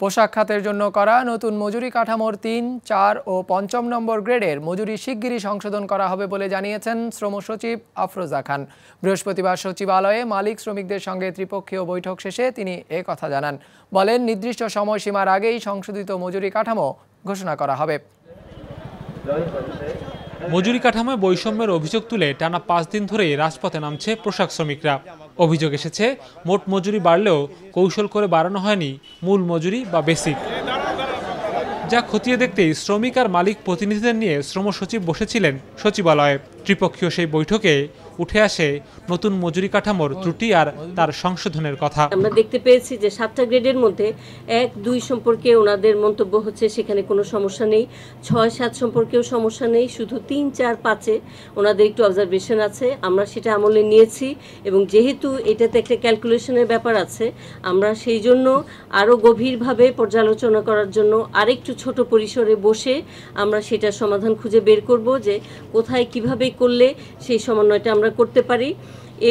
পোশাক খাতের জন্য করা নতুন মজুরি কাঠামোর তিন, চার ও পঞ্চম নম্বর গ্রেডের মজুরি শিগগিরই সংশোধন করা হবে বলে জানিয়েছেন শ্রম সচিব আফরোজা খান। বৃহস্পতিবার সচিবালয়ে মালিক শ্রমিকদের সঙ্গে ত্রিপক্ষীয় বৈঠক শেষে তিনি এ কথা জানান। বলেন, নির্দিষ্ট সময়সীমার আগেই সংশোধিত মজুরি কাঠামো ঘোষণা করা হবে। মজুরি কাঠামোয় বৈষম্যের অভিযোগ তুলে টানা পাঁচ দিন ধরেই রাজপথে নামছে পোশাক শ্রমিকরা। অভিযোগ এসেছে। মোট মজুরি বাড়লেও কৌশল করে বাড়ানো হয়নি মূল মজুরি বা বেসিক। যা খতিয়ে দেখতেই শ্রমিক আর মালিক প্রতিনিধিদের নিয়ে শ্রম সচিব বসেছিলেন সচিবালয়ে। ত্রিপক্ষীয় সেই বৈঠকে উঠে আসে নতুন মজুরি কাঠামোর ত্রুটি আর তার সংশোধনের কথা। আমরা দেখতে পেয়েছি যে সাতটা গ্রেডের মধ্যে এক, দুই সম্পর্কে ওনাদের মন্তব্য হচ্ছে, সেখানে কোনো সমস্যা নেই। ছয়, সাত সম্পর্কেও সমস্যা নেই। শুধু তিন, চার, পাঁচে ওনাদের একটু অবজারভেশন আছে। আমরা সেটা আমলে নিয়েছি এবং যেহেতু এটাতে একটা ক্যালকুলেশনের ব্যাপার আছে, আমরা সেই জন্য আরও গভীরভাবে পর্যালোচনা করার জন্য আরেকটু ছোট পরিসরে বসে আমরা সেটার সমাধান খুঁজে বের করব যে কোথায় কীভাবে করলে সেই সমন্বয়টা আমরা করতে পারি।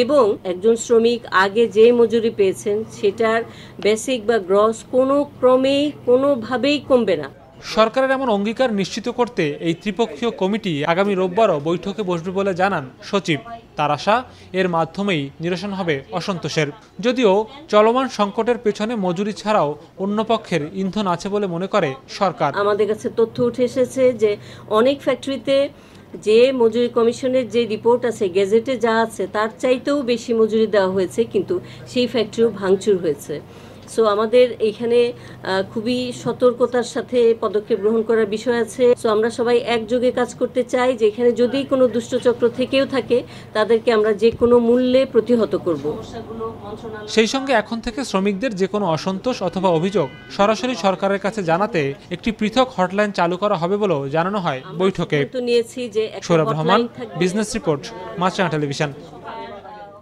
এবং একজন শ্রমিক আগে যে মজুরি পেয়েছেন সেটার বেসিক বা গ্রস কোনো ক্রমেই কোনোভাবেই কমবে না। সরকারের এমন অঙ্গীকার নিশ্চিত করতে এই ত্রিপক্ষীয় কমিটি আগামী রোববারও বৈঠকে বসবে বলে জানান সচিব তার আশা এর মাধ্যমেই নিরসন হবে অসন্তোষের। যদিও চলমান সংকটের পেছনে মজুরি ছাড়াও অন্য পক্ষের ইন্ধন আছে বলে মনে করে সরকার। আমাদের কাছে তথ্য উঠে এসেছে যে অনেক ফ্যাক্টরিতে যে মজুরি কমিশনের যে রিপোর্ট আছে, গেজেটে যা আছে, তার চাইতেও বেশি মজুরি দেওয়া হয়েছে, কিন্তু সেই ফ্যাক্টরিও ভাঙচুর হয়েছে। সো আমাদের এখানে খুবই সতর্কতার সাথে পদক্ষেপ গ্রহণ করার বিষয় আছে। সো আমরা সবাই একযোগে কাজ করতে চাই যে এখানে যদি কোনো দুষ্টচক্র থেকেও থাকে তাদেরকে আমরা যে কোনো মূল্যে প্রতিহত করব। সেই সঙ্গে এখন থেকে শ্রমিকদের যে কোনো অসন্তোষ অথবা অভিযোগ সরাসরি সরকারের কাছে জানাতে একটি পৃথক হটলাইন চালু করা হবে বলেও জানানো হয় বৈঠকে। নিয়েছি যে Sourav Rahman business report Maasranga television.